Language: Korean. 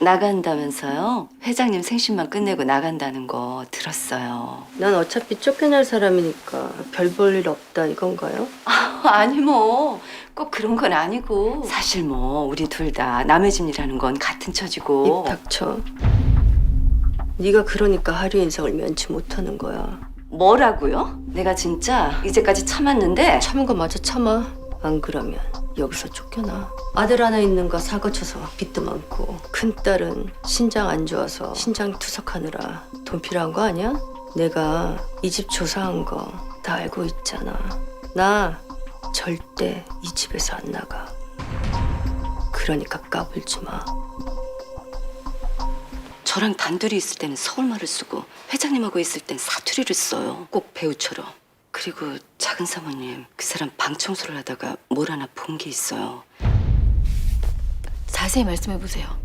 나간다면서요? 회장님 생신만 끝내고 나간다는 거 들었어요. 난 어차피 쫓겨날 사람이니까 별 볼 일 없다 이건가요? 아니 뭐 꼭 그런 건 아니고 사실 뭐 우리 둘 다 남의 집이라는 건 같은 처지고 입 닥쳐. 네가 그러니까 하류 인상을 면치 못하는 거야. 뭐라고요? 내가 진짜 이제까지 참았는데 참은 거 마저 참아. 안 그러면 여기서 쫓겨나. 아들 하나 있는 거 사고 쳐서 빚도 많고 큰 딸은 신장 안 좋아서 신장 투석하느라 돈 필요한 거 아니야? 내가 이 집 조사한 거 다 알고 있잖아. 나 절대 이 집에서 안 나가. 그러니까 까불지 마. 저랑 단둘이 있을 때는 서울말을 쓰고 회장님하고 있을 땐 사투리를 써요. 꼭 배우처럼. 그리고 작은 사모님 그 사람 방 청소를 하다가 뭘 하나 본 게 있어요. 자세히 말씀해 보세요.